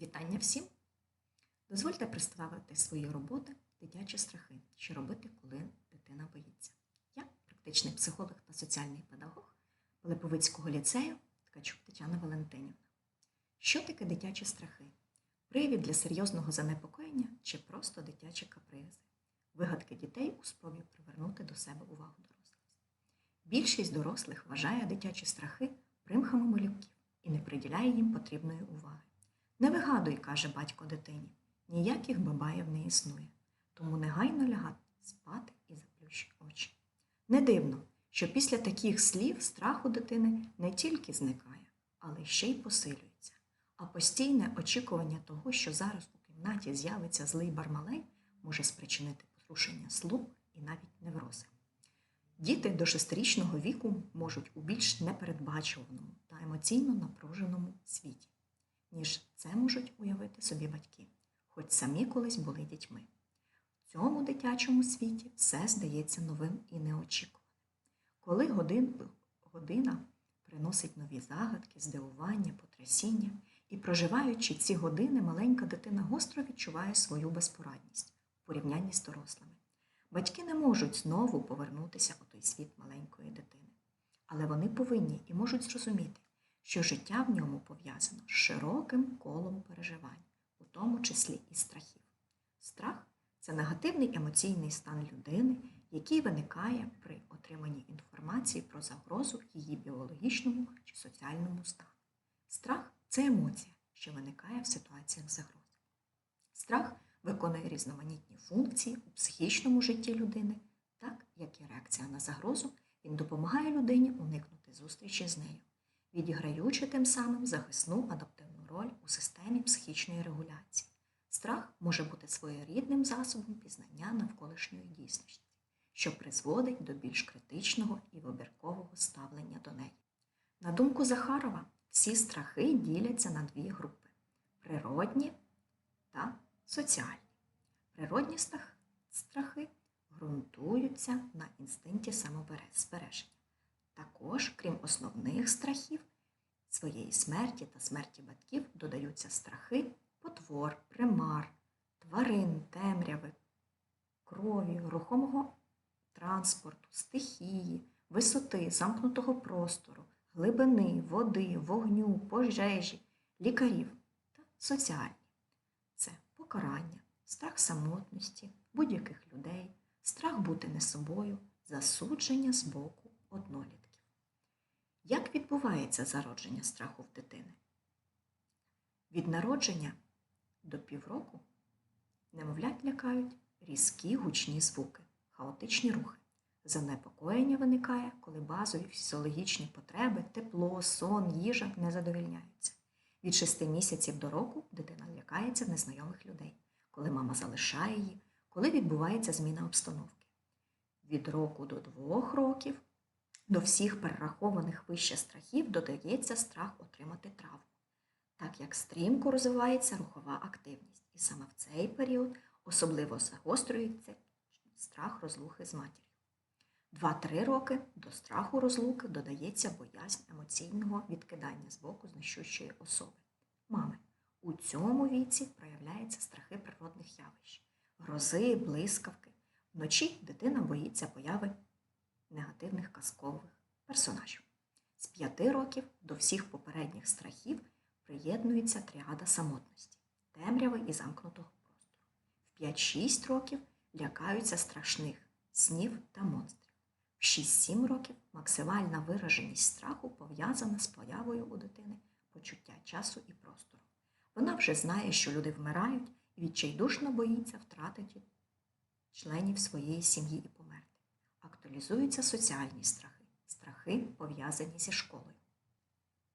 Вітання всім! Дозвольте представити свої роботи дитячі страхи, що робити, коли дитина боїться. Я практичний психолог та соціальний педагог Пилиповицького ліцею Ткачук Тетяна Валентинівна. Що таке дитячі страхи? Привід для серйозного занепокоєння чи просто дитячі капризи, вигадки дітей у спробі привернути до себе увагу дорослих. Більшість дорослих вважає дитячі страхи примхами малюків і не приділяє їм потрібної уваги. Не вигадуй, каже батько дитині, ніяких бабаїв не існує, тому негайно лягати спати і заплющи очі. Не дивно, що після таких слів страх у дитини не тільки зникає, але ще й посилюється. А постійне очікування того, що зараз у кімнаті з'явиться злий бармалей, може спричинити порушення слуху і навіть неврози. Діти до шестирічного віку можуть у більш непередбачуваному та емоційно напруженому світі, ніж це можуть уявити собі батьки, хоч самі колись були дітьми. В цьому дитячому світі все здається новим і неочікуваним. Коли годин, година приносить нові загадки, здивування, потрясіння, і проживаючи ці години, маленька дитина гостро відчуває свою безпорадність у порівнянні з дорослими. Батьки не можуть знову повернутися у той світ маленької дитини, але вони повинні і можуть зрозуміти, що життя в ньому пов'язано з широким колом переживань, у тому числі і страхів. Страх це негативний емоційний стан людини, який виникає при отриманні інформації про загрозу її біологічному чи соціальному стану. Страх це емоція, що виникає в ситуаціях загрози. Страх виконує різноманітні функції у психічному житті людини, так як і реакція на загрозу, він допомагає людині уникнути зустрічі з нею, відіграючи тим самим захисну адаптивну роль у системі психічної регуляції. Страх може бути своєрідним засобом пізнання навколишньої дійсності, що призводить до більш критичного і вибіркового ставлення до неї. На думку Захарова, всі страхи діляться на дві групи природні та соціальні. Природні страхи ґрунтуються на інстинкті самозбереження. Також, крім основних страхів, своєї смерті та смерті батьків додаються страхи потвор, примар, тварин, темряви, крові, рухомого транспорту, стихії, висоти, замкнутого простору, глибини, води, вогню, пожежі, лікарів та соціальні. Це покарання, страх самотності, будь-яких людей, страх бути не собою, засудження з боку однолітків. Як відбувається зародження страху в дитини? Від народження до півроку немовлят лякають різкі гучні звуки, хаотичні рухи. Занепокоєння виникає, коли базові фізіологічні потреби, тепло, сон, їжа не задовільняються. Від шести місяців до року дитина лякається незнайомих людей, коли мама залишає її, коли відбувається зміна обстановки. Від року до двох років до всіх перерахованих вище страхів додається страх отримати травму, так як стрімко розвивається рухова активність, і саме в цей період особливо загострюється страх розлухи з матір'ю. 2-3 роки до страху розлуки додається боязнь емоційного відкидання з боку знищущої особи. Мами, у цьому віці проявляються страхи природних явищ, грози, блискавки. Вночі дитина боїться появи негативних казкових персонажів. З 5 років до всіх попередніх страхів приєднується тріада самотності, темряви і замкнутого простору. В 5-6 років лякаються страшних снів та монстрів. В 6-7 років максимальна вираженість страху пов'язана з появою у дитини почуття часу і простору. Вона вже знає, що люди вмирають і відчайдушно боїться втратити членів своєї сім'ї і померти. Актуалізуються соціальні страхи, страхи пов'язані зі школою.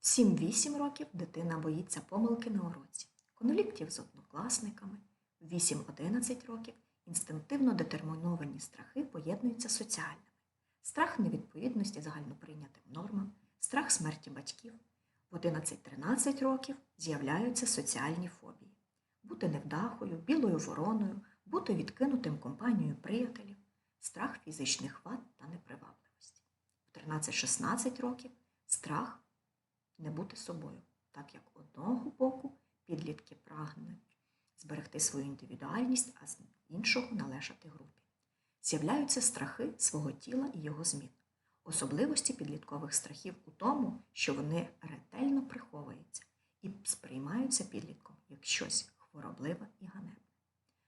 В 7-8 років дитина боїться помилки на уроці, конфліктів з однокласниками. В 8-11 років інстинктивно детерміновані страхи поєднуються з соціальними. Страх невідповідності загальноприйнятим нормам, страх смерті батьків. В 11-13 років з'являються соціальні фобії. Бути невдахою, білою вороною, бути відкинутим компанією приятелів, страх фізичних вад та непривабливості. В 13-16 років страх не бути собою, так як одного боку підлітки прагнуть зберегти свою індивідуальність, а з іншого належати групі. З'являються страхи свого тіла і його змін. Особливості підліткових страхів у тому, що вони ретельно приховуються і сприймаються підлітком як щось хворобливе і ганебне.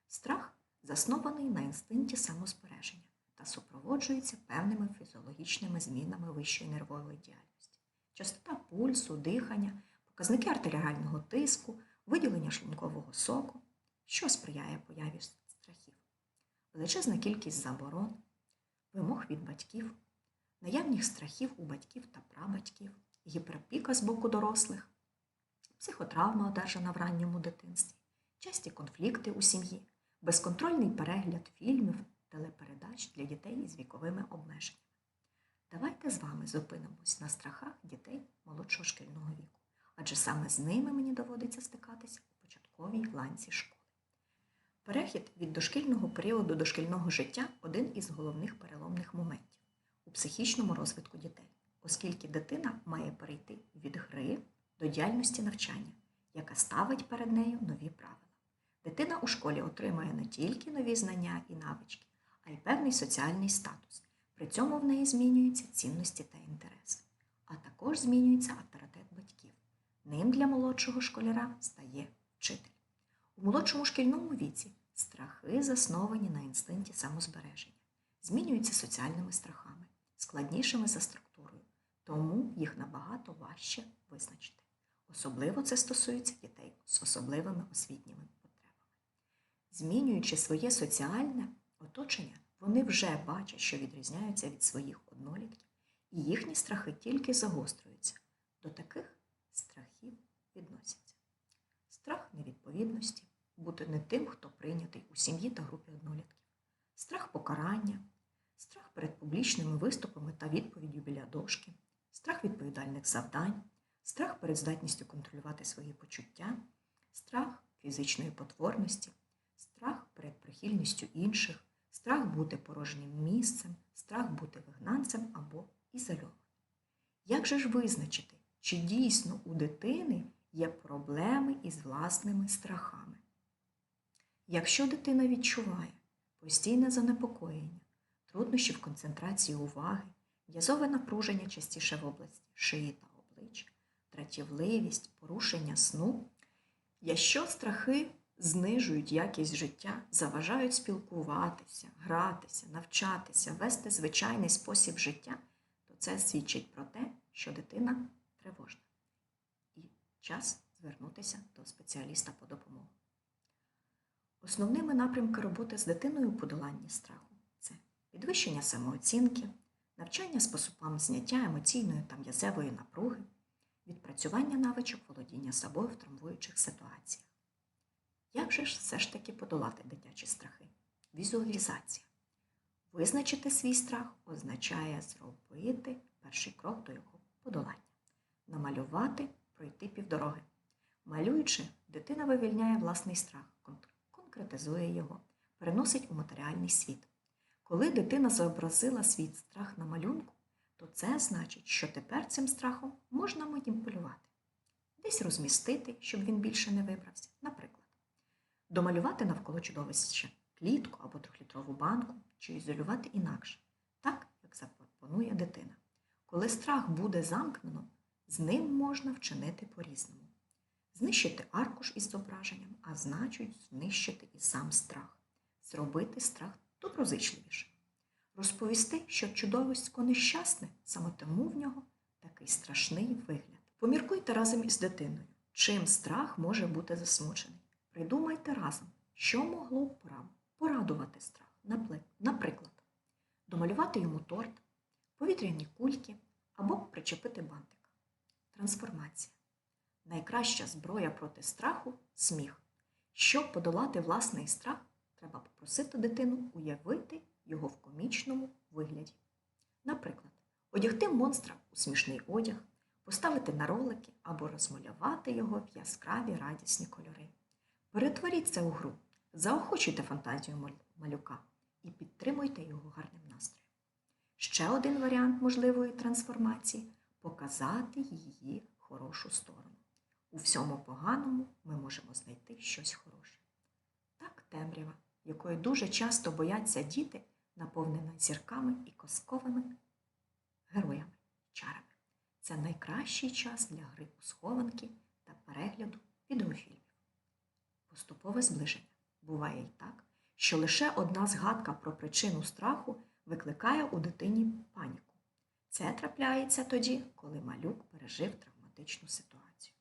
Страх заснований на інстинкті самозбереження та супроводжується певними фізіологічними змінами вищої нервової діяльності. Частота пульсу, дихання, показники артеріального тиску, виділення шлункового соку, що сприяє появі страхів, величезна кількість заборон, вимог від батьків, наявних страхів у батьків та прабатьків, гіперопіка з боку дорослих, психотравма, одержана в ранньому дитинстві, часті конфлікти у сім'ї, безконтрольний перегляд фільмів, телепередач для дітей із віковими обмеженнями. Давайте з вами зупинимось на страхах дітей молодшого шкільного віку, адже саме з ними мені доводиться стикатися у початковій ланці школи. Перехід від дошкільного періоду до шкільного життя один із головних переломних моментів у психічному розвитку дітей, оскільки дитина має перейти від гри до діяльності навчання, яка ставить перед нею нові правила. Дитина у школі отримує не тільки нові знання і навички, а й певний соціальний статус. При цьому в неї змінюються цінності та інтереси, а також змінюється авторитет батьків. Ним для молодшого школяра стає вчитель. У молодшому шкільному віці страхи засновані на інстинкті самозбереження, змінюються соціальними страхами, складнішими за структурою, тому їх набагато важче визначити. Особливо це стосується дітей з особливими освітніми потребами. Змінюючи своє соціальне оточення, вони вже бачать, що відрізняються від своїх однолітків, і їхні страхи тільки загострюються. До таких страхів відносяться. Страх невідповідності, бути не тим, хто прийнятий у сім'ї та групі однолітків, страх покарання, страх перед публічними виступами та відповіддю біля дошки, страх відповідальних завдань, страх перед здатністю контролювати свої почуття, страх фізичної потворності, страх перед прихильністю інших, страх бути порожнім місцем, страх бути вигнанцем або ізольованим. Як же ж визначити, чи дійсно у дитини є проблеми із власними страхами? Якщо дитина відчуває постійне занепокоєння, труднощі в концентрації уваги, м'язове напруження частіше в області шиї та обличчя, дратівливість, порушення сну, якщо страхи знижують якість життя, заважають спілкуватися, гратися, навчатися, вести звичайний спосіб життя, то це свідчить про те, що дитина тривожна. І час звернутися до спеціаліста по допомогу. Основними напрямки роботи з дитиною у подоланні страху це підвищення самооцінки, навчання способам зняття емоційної та м'язевої напруги, відпрацювання навичок володіння собою в травмуючих ситуаціях. Як же ж все ж таки подолати дитячі страхи? Візуалізація. Визначити свій страх означає зробити перший крок до його подолання, намалювати, пройти півдороги. Малюючи, дитина вивільняє власний страх, конкретизує його, переносить у матеріальний світ. Коли дитина зобразила свій страх на малюнку, то це значить, що тепер цим страхом можна маніпулювати, десь розмістити, щоб він більше не вибрався, наприклад, домалювати навколо чудовища клітку або трьохлітрову банку, чи ізолювати інакше, так, як запропонує дитина. Коли страх буде замкнено, з ним можна вчинити по-різному. Знищити аркуш із зображенням, а значить, знищити і сам страх, зробити страх доброзичливіше. Розповісти, що чудовисько нещасне, саме тому в нього такий страшний вигляд. Поміркуйте разом із дитиною, чим страх може бути засмучений. Придумайте разом, що могло б порадувати страх. Наприклад, домалювати йому торт, повітряні кульки або причепити бантик. Трансформація. Найкраща зброя проти страху сміх. Щоб подолати власний страх, треба попросити дитину уявити його в комічному вигляді. Наприклад, одягти монстра у смішний одяг, поставити на ролики або розмалювати його в яскраві радісні кольори. Перетворіть це у гру, заохочуйте фантазію малюка і підтримуйте його гарним настроєм. Ще один варіант можливої трансформації показати її хорошу сторону. У всьому поганому ми можемо знайти щось хороше. Так темрява, якої дуже часто бояться діти, наповнена зірками і казковими героями, чарами. Це найкращий час для гри у схованки та перегляду відеофільмів. Поступове зближення. Буває й так, що лише одна згадка про причину страху викликає у дитині паніку. Це трапляється тоді, коли малюк пережив травматичну ситуацію.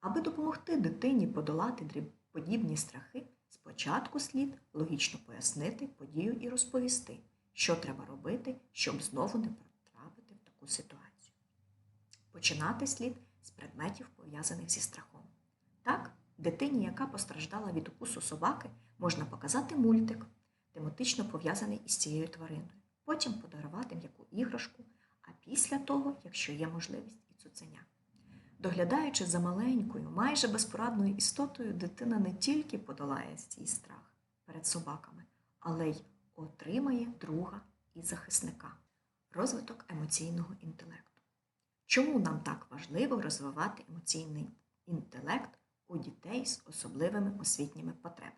Аби допомогти дитині подолати подібні страхи, спочатку слід логічно пояснити подію і розповісти, що треба робити, щоб знову не потрапити в таку ситуацію. Починати слід з предметів, пов'язаних зі страхом. Так, дитині, яка постраждала від укусу собаки, можна показати мультик, тематично пов'язаний із цією твариною. Потім подарувати м'яку іграшку, а після того, якщо є можливість, і цуценя. Доглядаючи за маленькою, майже безпорадною істотою, дитина не тільки подолає цей страх перед собаками, але й отримає друга і захисника. Розвиток емоційного інтелекту. Чому нам так важливо розвивати емоційний інтелект у дітей з особливими освітніми потребами?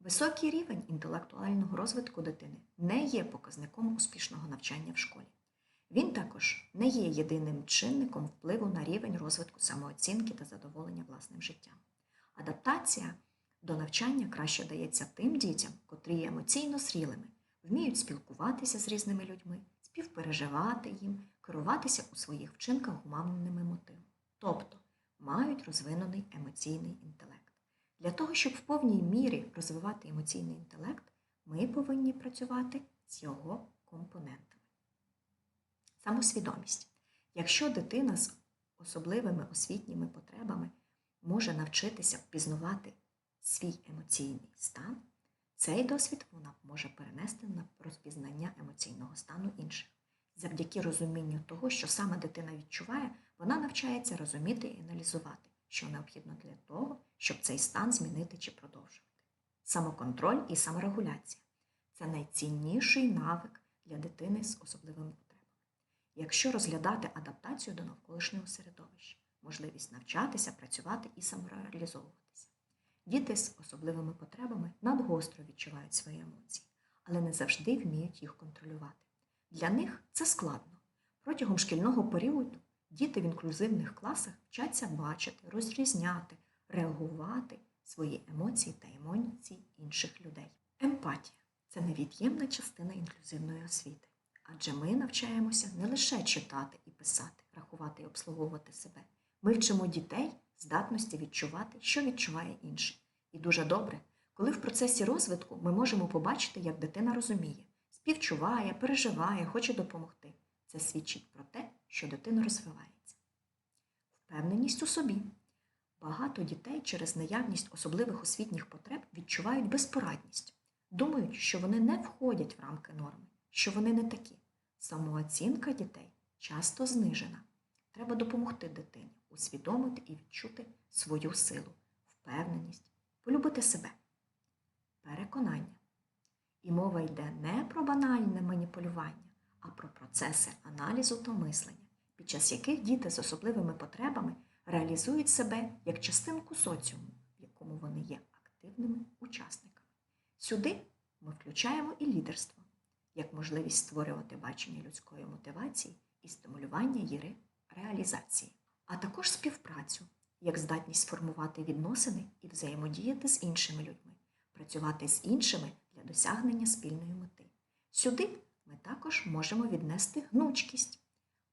Високий рівень інтелектуального розвитку дитини не є показником успішного навчання в школі. Він також не є єдиним чинником впливу на рівень розвитку самооцінки та задоволення власним життям. Адаптація до навчання краще дається тим дітям, котрі є емоційно зрілими, вміють спілкуватися з різними людьми, співпереживати їм, керуватися у своїх вчинках гуманними мотивами, тобто мають розвинений емоційний інтелект. Для того, щоб в повній мірі розвивати емоційний інтелект, ми повинні працювати з його компонентами. Самосвідомість. Якщо дитина з особливими освітніми потребами може навчитися впізнавати свій емоційний стан, цей досвід вона може перенести на розпізнання емоційного стану інших. Завдяки розумінню того, що саме дитина відчуває, вона навчається розуміти і аналізувати, що необхідно для того, щоб цей стан змінити чи продовжувати. Самоконтроль і саморегуляція це найцінніший навик для дитини з особливими потребами. Якщо розглядати адаптацію до навколишнього середовища, можливість навчатися, працювати і самореалізовуватися. Діти з особливими потребами надгостро відчувають свої емоції, але не завжди вміють їх контролювати. Для них це складно. Протягом шкільного періоду діти в інклюзивних класах вчаться бачити, розрізняти, реагувати свої емоції та емоції інших людей. Емпатія це невід'ємна частина інклюзивної освіти, адже ми навчаємося не лише читати і писати, рахувати і обслуговувати себе. Ми вчимо дітей здатності відчувати, що відчуває інший. І дуже добре, коли в процесі розвитку ми можемо побачити, як дитина розуміє, співчуває, переживає, хоче допомогти. Це свідчить про те, що дитина розвивається. Впевненість у собі. Багато дітей через наявність особливих освітніх потреб відчувають безпорадність, думають, що вони не входять в рамки норми, що вони не такі. Самооцінка дітей часто знижена. Треба допомогти дитині усвідомити і відчути свою силу, впевненість, полюбити себе. Переконання. І мова йде не про банальне маніпулювання, а про процеси аналізу та мислення, під час яких діти з особливими потребами реалізують себе як частинку соціуму, в якому вони є активними учасниками. Сюди ми включаємо і лідерство, як можливість створювати бачення людської мотивації і стимулювання її реалізації, а також співпрацю, як здатність формувати відносини і взаємодіяти з іншими людьми, працювати з іншими для досягнення спільної мети. Сюди також можемо віднести гнучкість,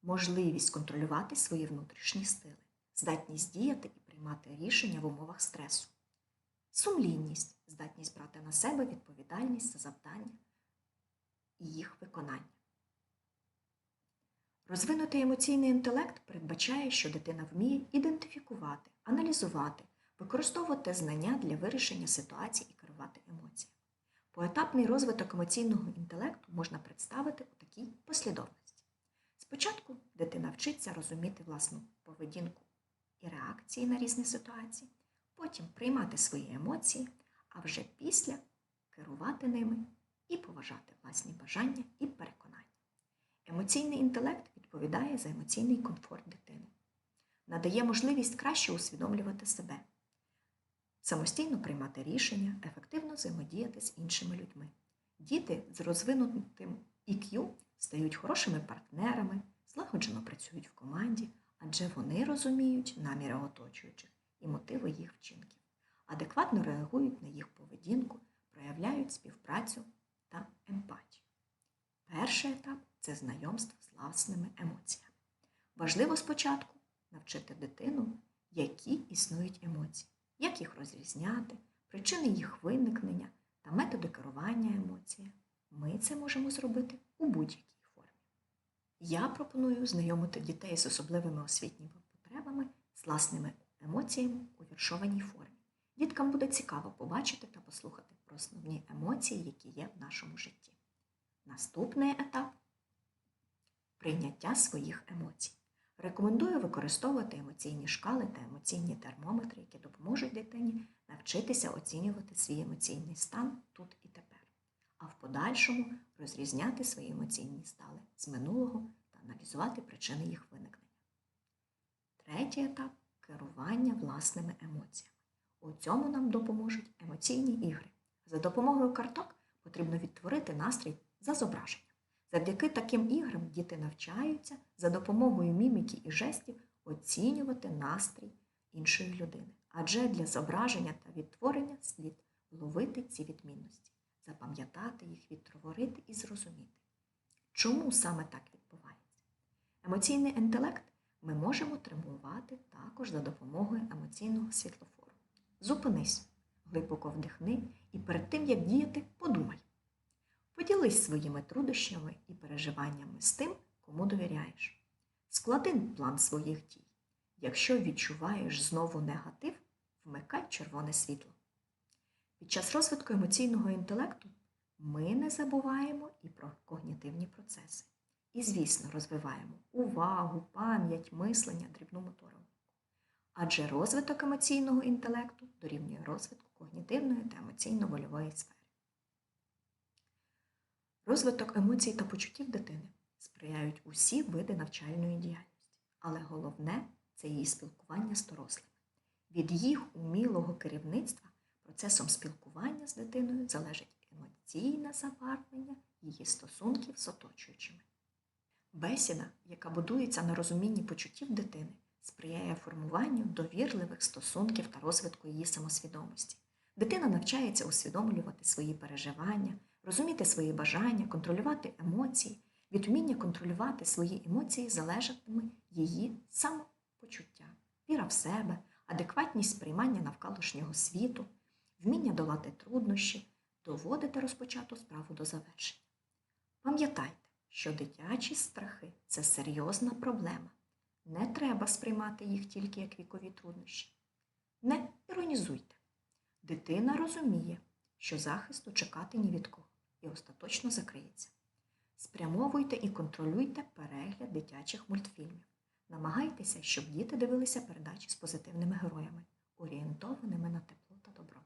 можливість контролювати свої внутрішні стили, здатність діяти і приймати рішення в умовах стресу, сумлінність, здатність брати на себе відповідальність за завдання і їх виконання. Розвинутий емоційний інтелект передбачає, що дитина вміє ідентифікувати, аналізувати, використовувати знання для вирішення ситуацій і керувати емоціями. Поетапний розвиток емоційного інтелекту можна представити у такій послідовності. Спочатку дитина вчиться розуміти власну поведінку і реакції на різні ситуації, потім приймати свої емоції, а вже після керувати ними і поважати власні бажання і переконання. Емоційний інтелект відповідає за емоційний комфорт дитини, надає можливість краще усвідомлювати себе, самостійно приймати рішення, ефективно взаємодіяти з іншими людьми. Діти з розвинутим IQ стають хорошими партнерами, злагоджено працюють в команді, адже вони розуміють наміри оточуючих і мотиви їх вчинків, адекватно реагують на їх поведінку, проявляють співпрацю та емпатію. Перший етап це знайомство з власними емоціями. Важливо спочатку навчити дитину, які існують емоції, як їх розрізняти, причини їх виникнення та методи керування емоціями. Ми це можемо зробити у будь-якій формі. Я пропоную знайомити дітей з особливими освітніми потребами з власними емоціями у віршованій формі. Діткам буде цікаво побачити та послухати про основні емоції, які є в нашому житті. Наступний етап прийняття своїх емоцій. Рекомендую використовувати емоційні шкали та емоційні термометри, які допоможуть дитині навчитися оцінювати свій емоційний стан тут і тепер, а в подальшому розрізняти свої емоційні стани з минулого та аналізувати причини їх виникнення. Третій етап керування власними емоціями. У цьому нам допоможуть емоційні ігри. За допомогою карток потрібно відтворити настрій за зображенням. Завдяки таким іграм діти навчаються за допомогою міміки і жестів оцінювати настрій іншої людини. Адже для зображення та відтворення слід ловити ці відмінності, запам'ятати їх, відтворити і зрозуміти. Чому саме так відбувається? Емоційний інтелект ми можемо тренувати також за допомогою емоційного світлофору. Зупинись, глибоко вдихни і перед тим, як діяти, подумай. Поділись своїми трудощами і переживаннями з тим, кому довіряєш. Склади план своїх дій. Якщо відчуваєш знову негатив, вмикай червоне світло. Під час розвитку емоційного інтелекту ми не забуваємо і про когнітивні процеси. І, звісно, розвиваємо увагу, пам'ять, мислення, дрібну моторику. Адже розвиток емоційного інтелекту дорівнює розвитку когнітивної та емоційно-вольової сфери. Розвиток емоцій та почуттів дитини сприяють усі види навчальної діяльності, але головне це її спілкування з дорослими. Від їх умілого керівництва процесом спілкування з дитиною залежить емоційне забарвлення її стосунків з оточуючими. Бесіда, яка будується на розумінні почуттів дитини, сприяє формуванню довірливих стосунків та розвитку її самосвідомості. Дитина навчається усвідомлювати свої переживання, розуміти свої бажання, контролювати емоції. Від вміння контролювати свої емоції залежатиме її самопочуття, віра в себе, адекватність сприймання навколишнього світу, вміння долати труднощі, доводити розпочату справу до завершення. Пам'ятайте, що дитячі страхи це серйозна проблема. Не треба сприймати їх тільки як вікові труднощі. Не іронізуйте. Дитина розуміє, що захисту чекати ні від кого і остаточно закриється. Спрямовуйте і контролюйте перегляд дитячих мультфільмів. Намагайтеся, щоб діти дивилися передачі з позитивними героями, орієнтованими на тепло та добро.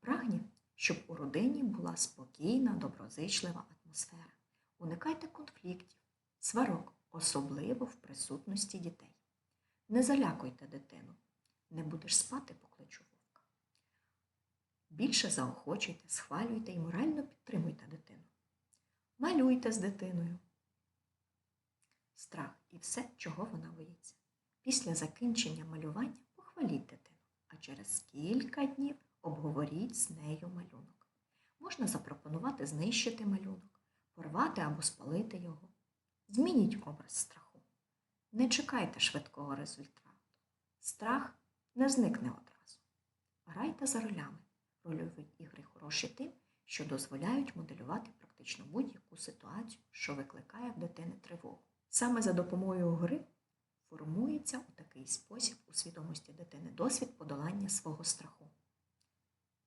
Прагніть, щоб у родині була спокійна, доброзичлива атмосфера. Уникайте конфліктів, сварок, особливо в присутності дітей. Не залякуйте дитину. Не будеш спати, покличу вовка. Більше заохочуйте, схвалюйте і морально підтримуйте дитину. Малюйте з дитиною. Страх і все, чого вона боїться. Після закінчення малювання похваліть дитину, а через кілька днів обговоріть з нею малюнок. Можна запропонувати знищити малюнок, порвати або спалити його. Змініть образ страху. Не чекайте швидкого результату. Страх не зникне одразу. Грайте за ролями. Рольові ігри хороші тим, що дозволяють моделювати практично будь-яку ситуацію, що викликає в дитини тривогу. Саме за допомогою гри формується у такий спосіб у свідомості дитини досвід подолання свого страху.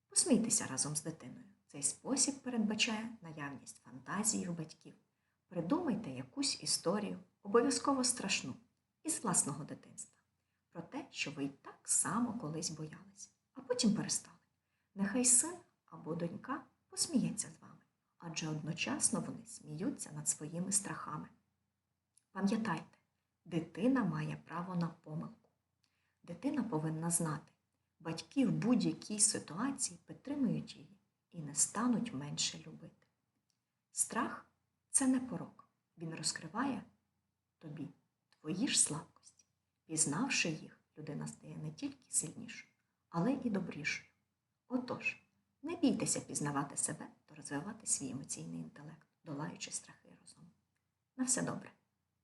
Посмійтеся разом з дитиною. Цей спосіб передбачає наявність фантазії в батьків. Придумайте якусь історію, обов'язково страшну, із власного дитинства, про те, що ви й так само колись боялися, а потім перестали. Нехай син або донька посміється з вами, адже одночасно вони сміються над своїми страхами. Пам'ятайте, дитина має право на помилку. Дитина повинна знати, батьки в будь-якій ситуації підтримують її і не стануть менше любити. Страх це не порок. Він розкриває тобі твої ж слабкості. Пізнавши їх, людина стає не тільки сильнішою, але і добрішою. Отож, не бійтеся пізнавати себе та розвивати свій емоційний інтелект, долаючи страхи розуму. На все добре.